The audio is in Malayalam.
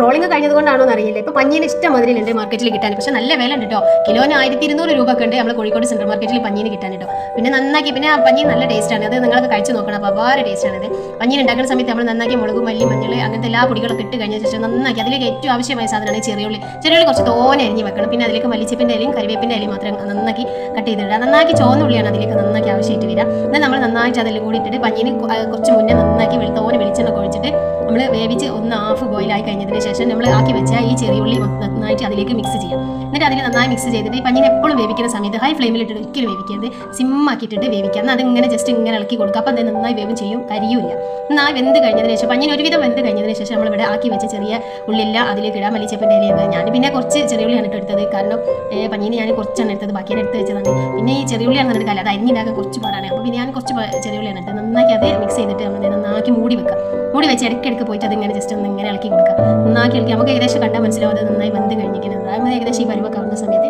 ട്രോളിംഗ് കഴിഞ്ഞതുകൊണ്ടാണോ എന്നറിയില്ല ഇപ്പൊ പഞ്ഞീന് ഇഷ്ടം മതിരിൽ മാർക്കറ്റിൽ കിട്ടാൻ. പക്ഷെ നല്ല വില ഉണ്ട് കേട്ടോ കിലോന് ആയിരത്തി ഇരുന്നൂറ് രൂപ ഒക്കെ ഉണ്ട് നമ്മൾ കോഴിക്കോട് സെൻട്രൽ മാർക്കറ്റിൽ പഞ്ഞീന് കിട്ടാൻ കേട്ടോ പിന്നെ നന്നാക്കി പിന്നെ ആ പഞ്ഞീൻ നല്ല ടേസ്റ്റ് ആണ്. അത് നിങ്ങൾക്ക് കഴിച്ചു നോക്കണം. അപ്പോൾ അപാര ടേസ്റ്റ് ആണ് ഇത്. പഞ്ഞീൻ ഉണ്ടാക്കുന്ന സമയത്ത് നമ്മൾ നന്നാക്കി മുളക് മല്ലി മഞ്ഞൾ അങ്ങനത്തെ എല്ലാ പൊടികളൊക്കെ ഇട്ട് കഴിഞ്ഞ ശേഷം നന്നാക്കി അതിലേക്ക് ഏറ്റവും ആവശ്യമായ സാധനമാണ് ചെറിയുള്ളി. ചെറിയുള്ളി കുറച്ച് തോനെ അരിഞ്ഞ് വെക്കണം. പിന്നെ അതിലേക്ക് മല്ലിച്ചപ്പിന്റെ ഇലയും കറിവേപ്പിന്റെ ഇലയും മാത്രം നന്നാക്കി കട്ട് ചെയ്തിടുക നന്നാക്കി ചുവന്ന ഉള്ളിയാണ് അതിലേക്ക് നന്നാക്കി ആവശ്യമായിട്ട് വരിക. എന്നാൽ നമ്മൾ നന്നായിട്ട് അതെല്ലാം കൂടി ഇട്ടിട്ട് പഞ്ഞീന് കുറച്ച് മുന്നേ നന്നാക്കി തോനെ വെളിച്ചെണ്ണ ഹാഫ് ബോയിൽ ആയി കഴിഞ്ഞതിന് ശേഷം നമ്മൾ ആക്കി വെച്ച ഈ ചെറിയ ഉള്ളി നന്നായിട്ട് അതിലേക്ക് മിക്സ് ചെയ്യാം. എന്നിട്ട് അതിൽ നന്നായി മിക്സ് ചെയ്തിട്ട് ഈ പഞ്ഞീന് എപ്പോഴും വേവിക്കുന്ന സമയത്ത് ഹൈ ഫ്ലെയിമിലിട്ട് ഒരിക്കലും വേവിക്കരുത്. സിമ്മാക്കിയിട്ടിട്ട് വേവിക്കാം. എന്നാൽ അതിങ്ങനെ ജസ്റ്റ് ഇങ്ങനെ ഇളക്കി കൊടുക്കുക. അപ്പം അത് നന്നായി വേവും ചെയ്യും. കരിയൂല നന്നായി വെന്ത് കഴിഞ്ഞതിന് ശേഷം പഞ്ഞിന് ഒരുവിധം വെന്ത് കഴിഞ്ഞതിന് ശേഷം നമ്മൾ ഇവിടെ ആക്കി വെച്ച ചെറിയ ഉള്ളില്ല അതിലേക്ക് ഇടാൻ മല്ലിച്ചപ്പിന്റെ ഇലയൊക്കെ ഞാൻ പിന്നെ കുറച്ച് ചെറിയ ഉള്ളിയാണ് ഇട്ട് എടുത്തത്. കാരണം പഞ്ഞിന് ഞാൻ കുറച്ചാണ് എടുത്തത്. ബാക്കിയാണ് എടുത്ത് വെച്ചതാണ്. പിന്നെ ഈ ചെറിയ ഉള്ളിയാണ് എടുക്കാല്ല അത് അരിഞ്ഞിടാക്കാൻ കുറച്ച് പാടാണ്. അപ്പോൾ പിന്നെ ഞാൻ കുറച്ച് ചെറിയ ഉള്ളിയാണ് എടുത്തത് നന്നാക്കി അത് മിക്സ് ചെയ്തിട്ട് നമ്മൾ നന്നാക്കി മൂടി വെക്കാം മൂടി വെച്ച് ഇടയ്ക്കിടയ്ക്ക് പോയിട്ട് അതിങ്ങനെ ജസ്റ്റ് ഒന്ന് ഇങ്ങനെ ഇളക്കി കൊടുക്കുക നന്നാക്കി ഇളക്കി. നമുക്ക് ഏകദേശം കണ്ടാൽ മനസ്സിലാവും അത് നന്നായി വന്ന് കഴിഞ്ഞിരിക്കുന്നത്. അതായത് ഏകദേശം ഈ പരുവൊക്കെ ആവുന്ന സമയത്ത്